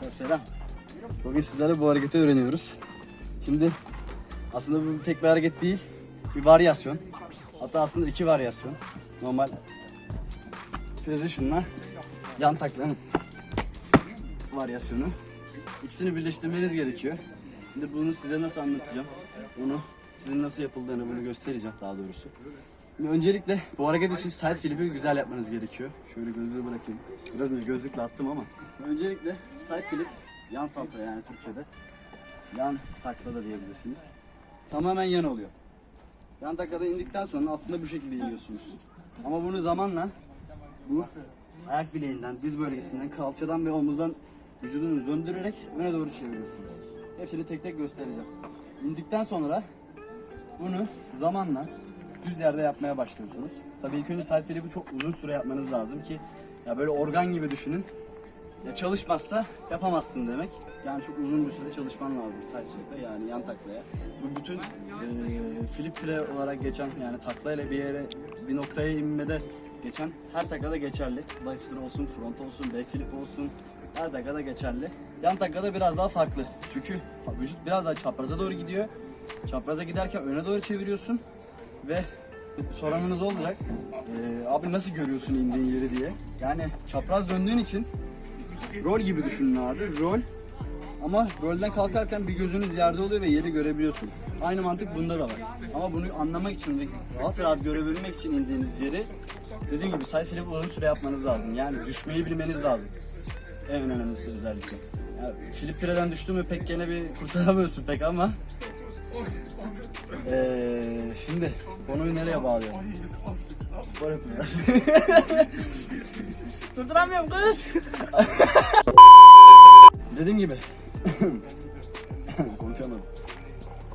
Gençler selam. Bugün sizlere bu hareketi öğreniyoruz. Şimdi aslında bu tek bir hareket değil, bir varyasyon. Hatta aslında iki varyasyon. Normal position'la yan taklanın varyasyonu. İkisini birleştirmeniz gerekiyor. Şimdi bunu size nasıl anlatacağım? Bunu sizin nasıl yapıldığını bunu göstereceğim daha doğrusu. Şimdi öncelikle bu hareket için side flip'i güzel yapmanız gerekiyor. Şöyle gözlüğü bırakayım. Biraz önce gözlükle attım ama. Öncelikle side flip, yan salto yani Türkçe'de. Yan takla da diyebilirsiniz. Tamamen yan oluyor. Yan taklada indikten sonra aslında bu şekilde iniyorsunuz. Ama bunu zamanla bu ayak bileğinden, diz bölgesinden, kalçadan ve omuzdan vücudunuzu döndürerek öne doğru çeviriyorsunuz. Hepsini tek tek göstereceğim. İndikten sonra bunu zamanla düz yerde yapmaya başlıyorsunuz. Tabii ilk önce side flip'i çok uzun süre yapmanız lazım ki ya böyle organ gibi düşünün. Ya çalışmazsa yapamazsın demek. Yani çok uzun bir süre çalışman lazım side yani yan taklaya. Bu bütün eee flip play olarak geçen yani taklayla bir yere bir noktaya inmede geçen her taklada geçerli. Lifester olsun, front olsun, back flip olsun her taklada geçerli. Yan taklada biraz daha farklı. Çünkü vücut biraz daha çapraza doğru gidiyor. Çapraza giderken öne doğru çeviriyorsun ve soranınız olacak. Ee, abi nasıl görüyorsun indiğin yeri diye. Yani çapraz döndüğün için rol gibi düşünün abi. Rol ama rolden kalkarken bir gözünüz yerde oluyor ve yeri görebiliyorsun. Aynı mantık bunda da var. Ama bunu anlamak için rahat rahat görebilmek için indiğiniz yeri dediğim gibi side flip uzun süre yapmanız lazım. Yani düşmeyi bilmeniz lazım. En önemlisi özellikle. Ya, flip pireden düştün mü pek gene bir kurtaramıyorsun pek ama ee, şimdi konuyu nereye bağlayalım? Spor yapıyorlar. Durduramıyorum kız. Dediğim gibi konuşamadım.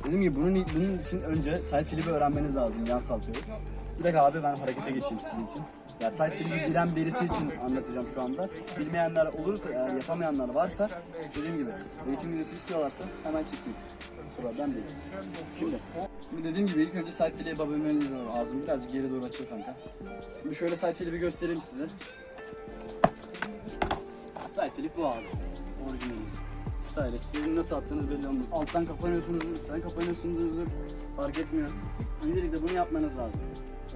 Dediğim gibi bunun bunun için önce side flip'i öğrenmeniz lazım yan saltoyu. Bir dakika abi ben harekete geçeyim sizin için. Ya side flip'i bilen birisi için anlatacağım şu anda. Bilmeyenler olursa eğer yapamayanlar varsa dediğim gibi eğitim videosu istiyorlarsa hemen çekeyim. Problem değil. Şimdi dediğim gibi ilk önce side flip'i yapabilmeniz lazım. Birazcık geri doğru açıl kanka. Şimdi şöyle side flip'i göstereyim size. Flip bu abi. Orijinali. Style. Sizin nasıl attığınız belli olmaz. Alttan kapanıyorsunuz, üstten kapanıyorsunuzdur. Fark etmiyor. Öncelikle bunu yapmanız lazım.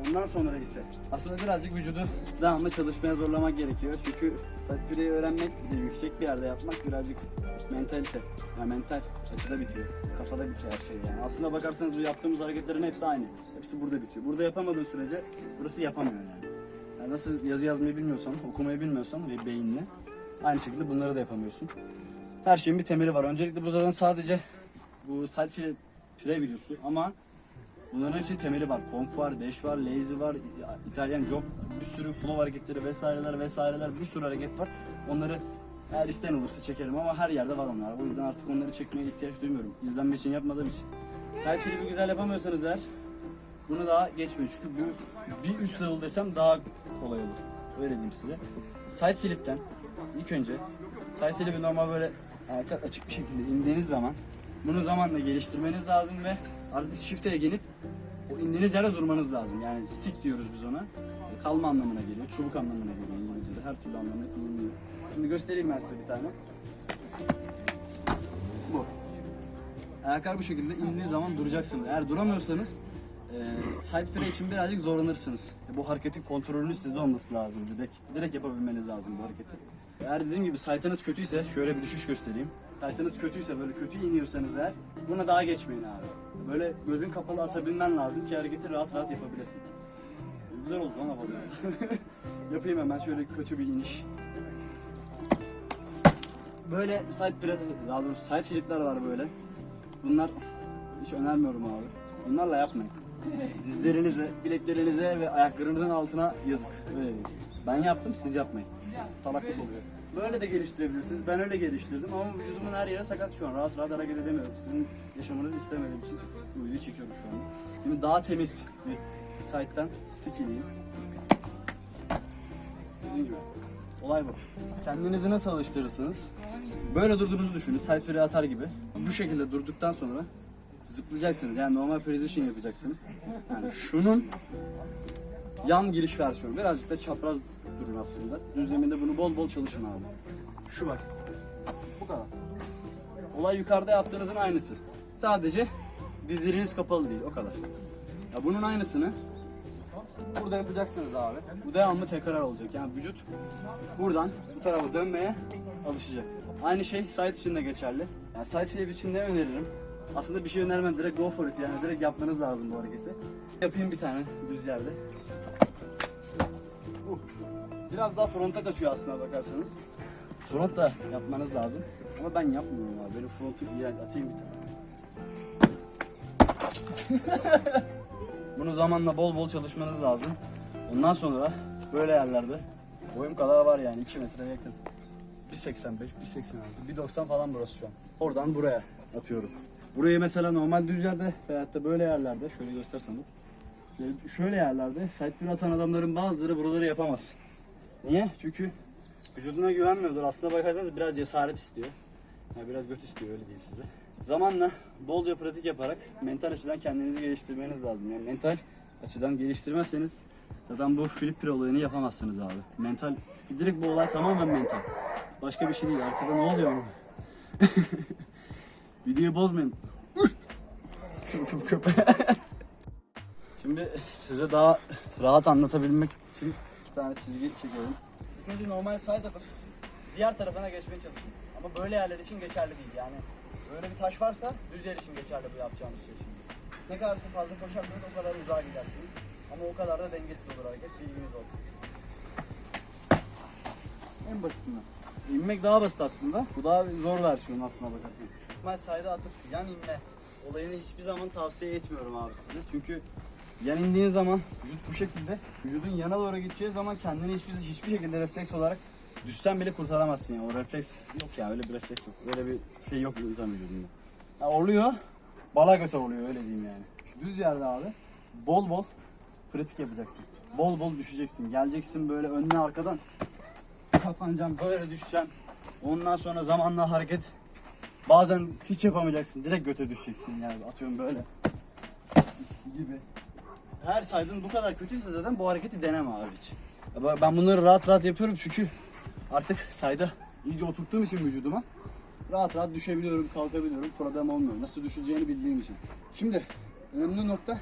Ondan sonra ise aslında birazcık vücudu devamlı çalışmaya zorlamak gerekiyor. Çünkü flip'i öğrenmek, bir de yüksek bir yerde yapmak birazcık mentalite. Yani mental açıda bitiyor. Kafada bitiyor her şey yani. Aslında bakarsanız bu yaptığımız hareketlerin hepsi aynı. Hepsi burada bitiyor. Burada yapamadığın sürece burası yapamıyor yani. yani nasıl yazı yazmayı bilmiyorsan, okumayı bilmiyorsan ve beyinle aynı şekilde bunları da yapamıyorsun. Her şeyin bir temeli var. Öncelikle bu zaten sadece bu flip play videosu ama bunların hepsi temeli var. Konk var, dash var, lazy var, İtalyan job, bir sürü flow hareketleri vesaireler vesaireler bir sürü hareket var. Onları eğer isteyen olursa çekerim ama her yerde var onlar. O yüzden artık onları çekmeye ihtiyaç duymuyorum. İzlenme için yapmadığım için. Side flip'i güzel yapamıyorsanız eğer bunu daha geçmiyor. Çünkü bu bir üst level desem daha kolay olur. Öyle diyeyim size. Side flip'ten ilk önce side flip'i normal böyle ayaklar açık bir şekilde indiğiniz zaman bunu zamanla geliştirmeniz lazım ve artık shift'e gelip o indiğiniz yerde durmanız lazım. Yani stick diyoruz biz ona. Kalma anlamına geliyor, çubuk anlamına geliyor İngilizce'de. Her türlü anlamda kullanılıyor. Şimdi göstereyim ben size bir tane. Bu. Ayaklar bu şekilde indiği zaman duracaksınız. Eğer duramıyorsanız e, side flay için birazcık zorlanırsınız. E, bu hareketin kontrolünün sizde olması lazım. Direkt, direkt yapabilmeniz lazım bu hareketi. Eğer dediğim gibi side'ınız kötüyse şöyle bir düşüş göstereyim. Side'ınız kötüyse böyle kötü iniyorsanız eğer buna daha geçmeyin abi. Böyle gözün kapalı atabilmen lazım ki hareketi rahat rahat yapabilesin. Güzel oldu ama vallahi. Yapayım hemen şöyle kötü bir iniş. Böyle side pre, daha doğrusu side flipler var böyle. Bunlar hiç önermiyorum abi. Bunlarla yapmayın. Dizlerinize, bileklerinize ve ayaklarınızın altına yazık. Öyle değil. Ben yaptım, siz yapmayın. Salaklık oluyor. Böyle de geliştirebilirsiniz. Ben öyle geliştirdim ama vücudumun her yeri sakat şu an. Rahat rahat hareket edemiyorum. Sizin yaşamanızı istemediğim için bu videoyu çekiyorum şu anda. Şimdi daha temiz bir site'den stick ineyim. Dediğim gibi. Olay bu. Kendinizi nasıl alıştırırsınız? Böyle durduğunuzu düşünün. Sayfayı atar gibi. Bu şekilde durduktan sonra zıplayacaksınız. Yani normal position yapacaksınız. Yani şunun yan giriş versiyonu. Birazcık da çapraz durun aslında. Düz zeminde bunu bol bol çalışın abi. Şu bak. Bu kadar. Olay yukarıda yaptığınızın aynısı. Sadece dizleriniz kapalı değil o kadar. Ya bunun aynısını burada yapacaksınız abi. Bu devamlı tekrar olacak. Yani vücut buradan bu tarafa dönmeye alışacak. Aynı şey side için de geçerli. Yani side flip için ne öneririm? Aslında bir şey önermem. Direkt go for it yani. Direkt yapmanız lazım bu hareketi. Yapayım bir tane düz yerde. Uh. Biraz daha fronta kaçıyor aslına bakarsanız. Front da yapmanız lazım. Ama ben yapmıyorum abi. Benim frontu iğrenç. Atayım bir tane. Bunu zamanla bol bol çalışmanız lazım. Ondan sonra böyle yerlerde boyum kadar var yani 2 metre yakın. 1.85, 1.86, 1.90 falan burası şu an. Oradan buraya atıyorum. Burayı mesela normal düz yerde veyahut da böyle yerlerde şöyle göstersem. Şöyle, yerlerde side atan adamların bazıları buraları yapamaz. Niye? Çünkü vücuduna güvenmiyordur. Aslında bakarsanız biraz cesaret istiyor. Yani biraz göt istiyor öyle diyeyim size. Zamanla bolca pratik yaparak mental açıdan kendinizi geliştirmeniz lazım. Yani mental açıdan geliştirmezseniz zaten bu flip pre olayını yapamazsınız abi. Mental, direkt bu olay tamamen mental. Başka bir şey değil. Arkada ne oluyor ama? Videoyu bozmayın. Şimdi size daha rahat anlatabilmek için iki tane çizgi çekiyorum. Önce normal side atıp diğer tarafına geçmeye çalışın. Ama böyle yerler için geçerli değil yani. Böyle bir taş varsa düz yer için geçerli bu yapacağımız şey şimdi. Ne kadar fazla koşarsanız o kadar uzağa gidersiniz. Ama o kadar da dengesiz olur hareket bilginiz olsun. En basitinden. İnmek daha basit aslında. Bu daha zor versiyonu aslında bakarsanız. Ben sayda atıp yan inme olayını hiçbir zaman tavsiye etmiyorum abi size. Çünkü yan indiğin zaman vücut bu şekilde. Vücudun yana doğru gideceği zaman kendini hiçbir, hiçbir şekilde refleks olarak düşsen bile kurtaramazsın yani. O refleks yok ya öyle bir refleks yok. Öyle bir şey yok insan vücudunda. Ha, oluyor. Bala göte oluyor öyle diyeyim yani. Düz yerde abi bol bol pratik yapacaksın. Bol bol düşeceksin. Geleceksin böyle önüne arkadan kapanacaksın böyle düşeceksin. Ondan sonra zamanla hareket bazen hiç yapamayacaksın. Direkt göte düşeceksin yani atıyorum böyle gibi. Her saydığın bu kadar kötüyse zaten bu hareketi deneme abi hiç. Ben- bunları rahat rahat yapıyorum çünkü artık sayda iyice oturttuğum için vücuduma rahat rahat düşebiliyorum, kalkabiliyorum. Problem olmuyor. Nasıl düşeceğini bildiğim için. Şimdi önemli nokta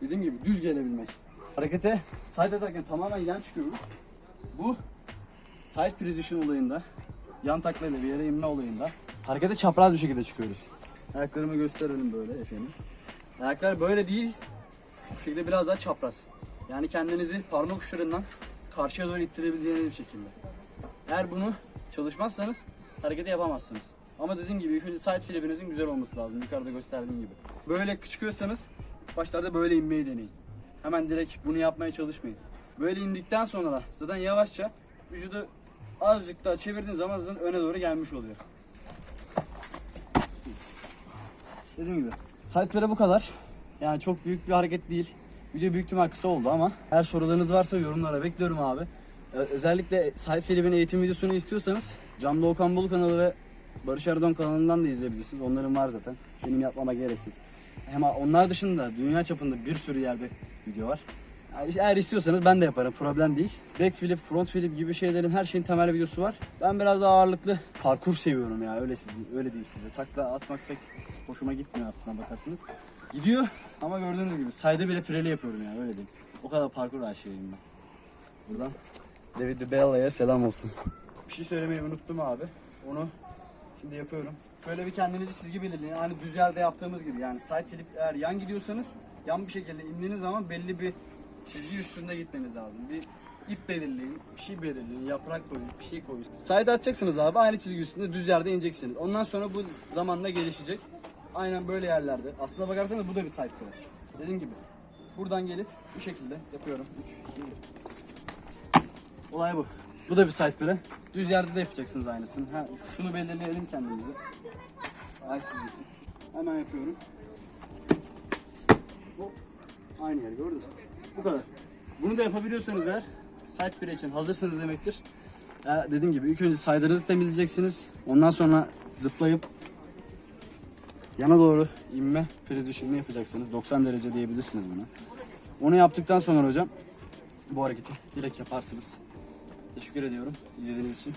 dediğim gibi düz gelebilmek. Harekete side atarken tamamen yan çıkıyoruz. Bu side position olayında, yan taklayla bir yere inme olayında harekete çapraz bir şekilde çıkıyoruz. Ayaklarımı gösterelim böyle efendim. Ayaklar böyle değil, bu şekilde biraz daha çapraz. Yani kendinizi parmak uçlarından karşıya doğru ittirebileceğiniz bir şekilde. Eğer bunu çalışmazsanız hareketi yapamazsınız. Ama dediğim gibi ilk önce side flip'inizin güzel olması lazım. Yukarıda gösterdiğim gibi. Böyle çıkıyorsanız başlarda böyle inmeyi deneyin. Hemen direkt bunu yapmaya çalışmayın. Böyle indikten sonra da zaten yavaşça vücudu azıcık daha çevirdiğiniz zaman zaten öne doğru gelmiş oluyor. Dediğim gibi. Side'lere bu kadar. Yani çok büyük bir hareket değil. Video büyük ihtimal kısa oldu ama eğer sorularınız varsa yorumlara bekliyorum abi. Özellikle Side Filip'in eğitim videosunu istiyorsanız Camlı Okan Bolu kanalı ve Barış Erdoğan kanalından da izleyebilirsiniz. Onların var zaten. Benim yapmama gerek yok. Hem onlar dışında dünya çapında bir sürü yerde video var. Eğer istiyorsanız ben de yaparım. Problem değil. Back flip, front flip gibi şeylerin her şeyin temel videosu var. Ben biraz daha ağırlıklı parkur seviyorum ya. Öyle sizin, öyle diyeyim size. Takla atmak pek hoşuma gitmiyor aslında bakarsınız. Gidiyor ama gördüğünüz gibi sayda bile pireli yapıyorum yani öyle diyeyim. O kadar parkur aşığıyım ben. Buradan David Bella'ya selam olsun. Bir şey söylemeyi unuttum abi. Onu şimdi yapıyorum. Şöyle bir kendinizi çizgi belirleyin. Hani düz yerde yaptığımız gibi yani side flip eğer yan gidiyorsanız yan bir şekilde indiğiniz zaman belli bir çizgi üstünde gitmeniz lazım. Bir ip belirleyin, bir şey belirleyin, yaprak koyun, bir şey koyun. Side atacaksınız abi aynı çizgi üstünde düz yerde ineceksiniz. Ondan sonra bu zamanla gelişecek. Aynen böyle yerlerde. Aslına bakarsanız bu da bir side play. Dediğim gibi buradan gelip bu şekilde yapıyorum. Olay bu. Bu da bir side play. Düz yerde de yapacaksınız aynısını. Ha, şunu belirleyelim kendimize. Ayak çizgisi. Hemen yapıyorum. Hop. Aynı yer gördün mü? Bu kadar. Bunu da yapabiliyorsanız eğer side play için hazırsınız demektir. Ya dediğim gibi ilk önce side'ınızı temizleyeceksiniz. Ondan sonra zıplayıp yana doğru inme priz düşürme yapacaksınız. 90 derece diyebilirsiniz buna. Onu yaptıktan sonra hocam bu hareketi direkt yaparsınız. Teşekkür ediyorum izlediğiniz için.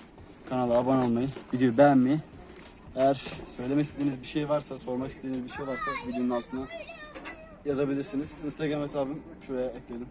Kanala abone olmayı, videoyu beğenmeyi. Eğer söylemek istediğiniz bir şey varsa, sormak istediğiniz bir şey varsa videonun altına yazabilirsiniz. Instagram hesabım şuraya ekledim.